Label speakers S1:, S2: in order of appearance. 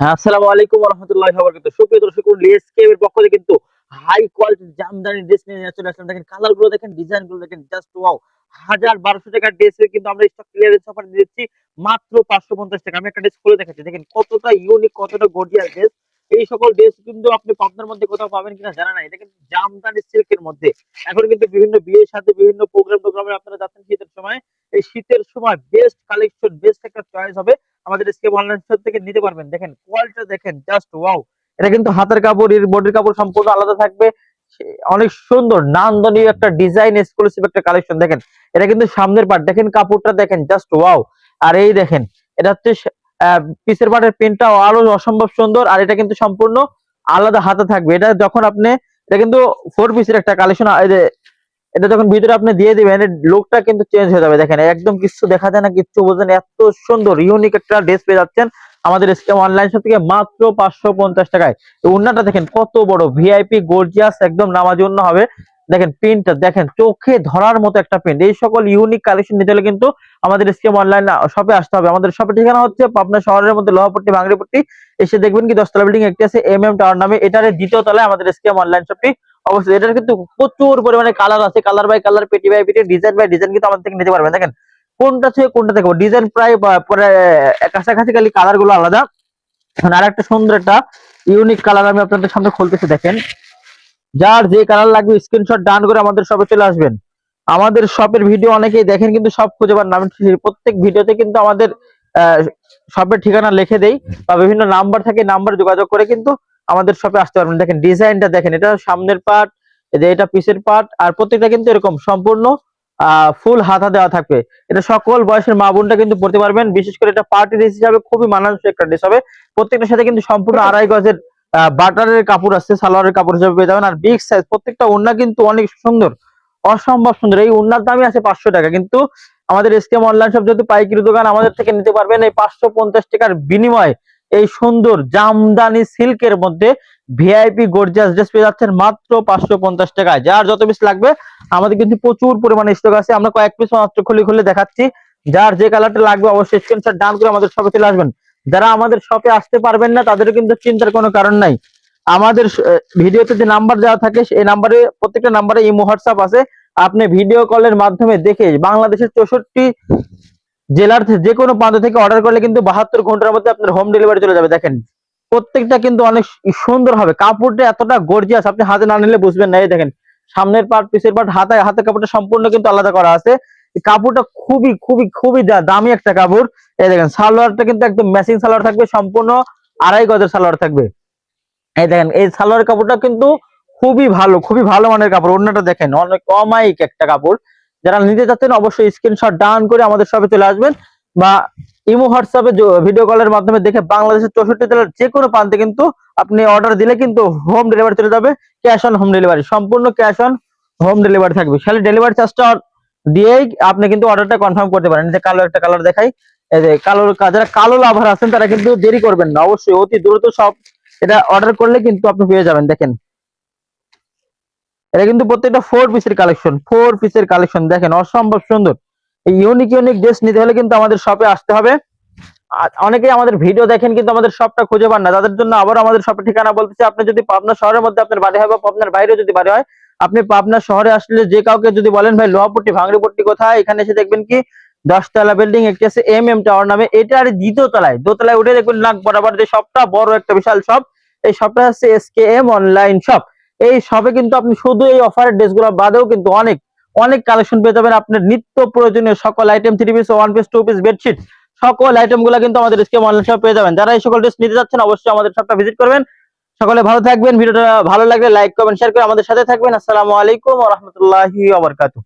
S1: হ্যাঁ আসসালামু আলাইকুম রহমতুল্লাহ বরকাত সুপ্রিয় দর্শক লেসকে এর পক্ষ থেকে কিন্তু হাই কোয়ালিটির জামদানি ড্রেস নিয়ে চলে আসলাম। দেখেন কালারগুলো দেখেন ডিজাইনগুলো দেখেন জাস্ট ওয়াও হাজার বারোশো টাকার ড্রেস কিন্তু আমরা স্টক ক্লিয়ারেন্স অফার দিচ্ছি, মাত্র পাঁচশো পঞ্চাশ টাকা। আমি একটা ড্রেস খুলে দেখাচ্ছি। দেখেন কতটা ইউনিক কতটা গর্জিয়াস ড্রেস এই সকল ড্রেস কিন্তু আপনি পাবনার মধ্যে কোথাও পাবেন কিনা জানা নাই। কিন্তু জামদানি সিল্কের মধ্যে। এখন কিন্তু বিভিন্ন বিয়ের সাথে বিভিন্ন প্রোগ্রাম টোগ্রামে আপনারা যাচ্ছেন শীতের সময়। এই শীতের সময় বেস্ট কালেকশন বেস্ট একটা চয়েস হবে। আমাদের স্কেপ অনলাইন শপ থেকে নিতে পারবেন। দেখেন কোয়ালিটি দেখেন জাস্ট ওয়াও এটা কিন্তু হাতের কাপড়, এর বডির কাপড় সম্পূর্ণ আলাদা থাকবে। অনেক সুন্দর, নান্দনীয় একটা ডিজাইন এক্সক্লুসিভ একটা কালেকশন দেখেন, এটা কিন্তু সামনের পার্ট দেখেন কাপড়টা, দেখেন জাস্ট ওয়াও আর এই দেখেন, এটা হচ্ছে পিসের পার্টের প্রিন্টটা আরও অসম্ভব সুন্দর। আর এটা কিন্তু সম্পূর্ণ আলাদা হাতে থাকবে। এটা যখন আপনি, এটা কিন্তু ফোর পিসের একটা কালেকশন এটা যখন ভিতরে আপনি দিয়ে দিবেন লুকটা কিন্তু চেঞ্জ হয়ে যাবে। দেখেন, একদম কিছু দেখা যায় না, কিচ্ছু বোঝেন এত সুন্দর ইউনিক একটা ড্রেস পেয়ে যাচ্ছেন আমাদের স্কেম অনলাইন শপ থেকে মাত্র পাঁচশো পঞ্চাশ টাকায়। উন্নাটা দেখেন, কত বড়। ভিআইপি গর্জিয়াস একদম নামাজ জন্য হবে। দেখেন প্রিন্টটা দেখেন, চোখে ধরার মতো একটা প্রিন্ট এই সকল ইউনিক কালেকশন নিতে হলে কিন্তু আমাদের স্কেম অনলাইন শপে আসতে হবে। আমাদের শপের ঠিকানা হচ্ছে পাবনা শহরের মধ্যে লোহাপট্টি, ভাঙড়িপট্টি। এসে দেখবেন কি দশতলা বিল্ডিং একটি আছে এম এম টাওয়ার নামে। এটার দ্বিতীয় তলায় আমাদের স্কেম অনলাইন শপটি অবশ্যই এটার কিন্তু প্রচুর পরিমাণে কালার আছে। কালার বাই কালার পেটি বাই পেটি ডিজাইন বাই ডিজাইন কিন্তু আমাদের থেকে নিতে পারবেন। দেখেন, কোনটা থেকে কোনটা দেখব? ডিজাইন প্রায় কাছাকাছি খালি কালারগুলো আলাদা। আর একটা সুন্দর একটা ইউনিক কালার আমি আপনাদের সামনে খুলতেছি, দেখেন। যার যে কালার লাগবে স্ক্রিনশট ডান করে আমাদের শপে চলে আসবেন। আমাদের শপের ভিডিও অনেকেই দেখেন, কিন্তু সব খুঁজে পান না। আমি প্রত্যেক ভিডিওতে কিন্তু আমাদের শপের ঠিকানা লিখে দেই বা বিভিন্ন নাম্বার থাকে নাম্বার যোগাযোগ করে কিন্তু আমাদের শপে আসতে পারবেন। দেখেন, ডিজাইনটা দেখেন, এটা সামনের পার্ট এটা পিসের পার্ট আর প্রত্যেকটা কিন্তু এরকম সম্পূর্ণ ফুল হাতা দেওয়া থাকবে। এটা সকল বয়সের মা বোনটা কিন্তু পড়তে পারবেন। বিশেষ করে এটা পার্টি ড্রেস হিসাবে খুবই মানানসই একটা ড্রেস হবে। প্রত্যেকটার সাথে কিন্তু সম্পূর্ণ আড়াই গজের বাটারের কাপড় আছে, সালোয়ারের কাপড় হিসাবে পেয়ে যাবেন। আর বিগ সাইজ প্রত্যেকটা ওন্না কিন্তু অনেক সুন্দর, অসম্ভব সুন্দর। এই ওন্নার দামই আছে পাঁচশো টাকা। কিন্তু আমাদের এসকেম অনলাইন সব যেহেতু পাইকারি দোকান, আমাদের থেকে নিতে পারবেন এই পাঁচশো পঞ্চাশ টাকার বিনিময়ে এই সুন্দর জামদানি সিল্কের মধ্যে ভিআইপি গর্জিয়াস ড্রেস পেয়ে যাচ্ছেন মাত্র পাঁচশো পঞ্চাশ টাকায়। যার যত পিস লাগবে, আমাদের কিন্তু প্রচুর পরিমাণে স্টক আছে। আমরা কয়েক পিস মাত্র খুলে খুলে দেখাচ্ছি। যার যে কালারটা লাগবে, অবশ্যই স্ক্রিনশট ডান করে আমাদের শপে চলে আসবেন। যারা আমাদের শপে আসতে পারবেন না তাদের কিন্তু চিন্তার কোনো কারণ নাই। আমাদের ভিডিওতে যে নাম্বার দেওয়া থাকে সেই নাম্বারে প্রত্যেকটা নাম্বারে ইমো, হোয়াটসঅ্যাপ আছে। আপনি ভিডিও কলের মাধ্যমে দেখে বাংলাদেশের চৌষট্টি জেলার যে কোনো প্রান্ত থেকে অর্ডার করলে কিন্তু বাহাত্তর ঘণ্টার মধ্যে আপনার হোম ডেলিভারি চলে যাবে। দেখেন, প্রত্যেকটা কিন্তু অনেক সুন্দর হবে। কাপড়টা এতটা গর্জিয়াস আপনি হাতে না নিলে বুঝবেন না। এই দেখেন, সামনের পার্ট পিসের পার্ট হাতে হাতে কাপড়টা সম্পূর্ণ কিন্তু আলাদা করা আছে। এই কাপড়টা খুবই খুবই খুবই দামি একটা কাপড়। এই দেখেন, সালোয়ারটা কিন্তু একদম ম্যাচিং সালোয়ার থাকবে, সম্পূর্ণ আড়াই গজের সালোয়ার থাকবে। এই দেখেন, এই সালোয়ার কাপড়টা কিন্তু খুবই ভালো খুবই ভালো মানের কাপড়। অন্যটা দেখেন, অনেক অমায়িক একটা কাপড়। যারা নিতে চাচ্ছেন, অবশ্যই স্ক্রিনশট ডাউন করে আমাদের শপে চলে আসবেন বা ইমো হোয়াটসঅ্যাপে ভিডিও কলের মাধ্যমে দেখে বাংলাদেশের চৌষট্টি জেলার যে কোনো প্রান্তে কিন্তু আপনি অর্ডার দিলে কিন্তু হোম ডেলিভারি চলে যাবে। ক্যাশ অন হোম ডেলিভারি সম্পূর্ণ ক্যাশ অন হোম ডেলিভারি থাকবে। খালি ডেলিভারি চার্জটা দিয়েই আপনি কিন্তু অর্ডারটা কনফার্ম করতে পারেন। যে কালো একটা কালার দেখাই। এই যে কালো যারা কালো লাভার আছেন, তারা কিন্তু দেরি করবেন না। অবশ্যই অতি দ্রুত সব এটা অর্ডার করলে কিন্তু আপনি পেয়ে যাবেন, দেখেন। এটা কিন্তু প্রত্যেকটা ফোর পিসের কালেকশন ফোর পিসের কালেকশন দেখেন, অসম্ভব সুন্দর। এই ইউনিক ইউনিক ড্রেস নিতে হলে কিন্তু আমাদের শপে আসতে হবে। অনেকেই আমাদের ভিডিও দেখেন, কিন্তু আমাদের শপটা খুঁজে পান না। তাদের জন্য আবার আমাদের শপের ঠিকানা বলতেছি। আপনি যদি পাবনা শহরের মধ্যে আপনার বাড়ি হয় বা পাবনার বাইরে যদি বাড়ি হয় আপনি পাবনা শহরে আসলে যে কাউকে যদি বলেন, ভাই, লোহাপট্টি, ভাঙড়িপট্টি কোথায়? এখানে এসে দেখবেন কি, দশতলা বিল্ডিং একটি আছে এম এম টাওয়ার নামে। এটা আর দ্বিতীয় তলায়। দোতলায় উঠে দেখবেন নাক বরাবর যে শপটা বড় একটা বিশাল শপ এই শপটা হচ্ছে এস এম অনলাইন শপ এই শপে কিন্তু আপনি শুধু এই অফারের ড্রেসগুলো বাদেও কিন্তু অনেক অনেক কালেকশন পেয়ে যাবেন আপনার নিত্য প্রয়োজনীয় সকল item three piece one piece two piece bedsheet সকল আইটেমগুলো কিন্তু আমাদের স্কেম অনলাইন শপ পেয়ে যাবেন। যারা এই সকল ড্রেস নিতে যাচ্ছেন, অবশ্যই আমাদের শপটা ভিজিট করবেন। সকলে ভালো থাকবেন। ভিডিওটা ভালো লাগলে লাইক কমেন্ট শেয়ার করে আমাদের সাথে থাকবেন। আসসালামু আলাইকুম ওয়া